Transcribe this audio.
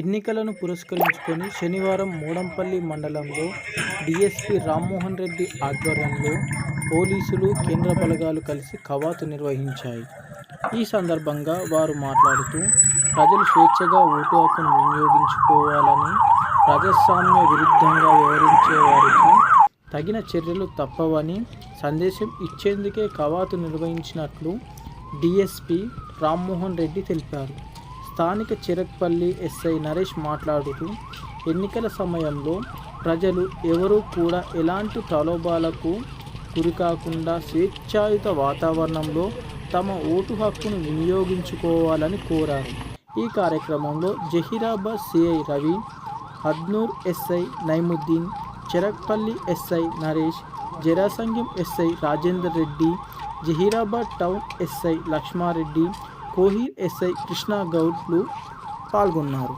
ఎన్నికలను పురస్కరించుకొని శనివారం మూడంపల్లి మండలంలో డిఎస్పి రామ్మోహన్ రెడ్డి ఆధ్వర్యంలో పోలీసులు కేంద్ర బలగాలు కలిసి కవాతు నిర్వహించాయి. ఈ సందర్భంగా వారు మాట్లాడుతూ ప్రజలు స్వేచ్ఛగా ఓటు హక్కును వినియోగించుకోవాలని ప్రజాస్వామ్య విరుద్ధంగా వివరించే వారికి తగిన చర్యలు తప్పవని సందేశం ఇచ్చేందుకే కవాతు నిర్వహించినట్లు డిఎస్పి రామ్మోహన్ రెడ్డి తెలిపారు. స్థానిక చిరక్పల్లి ఎస్ఐ నరేష్ మాట్లాడుతూ ఎన్నికల సమయంలో ప్రజలు ఎవరూ కూడా ఎలాంటి ప్రలోభాలకు గురికాకుండా స్వేచ్ఛాయుత వాతావరణంలో తమ ఓటు హక్కును వినియోగించుకోవాలని కోరారు. ఈ కార్యక్రమంలో Zaheerabad CI Ravi Hadnur SI Naimuddin Cherakpalli SI Naresh Jarasangam SI Rajender Reddy Zaheerabad town SI Lakshmareddy Kohir SI Krishna గౌడ్లు పాల్గొన్నారు.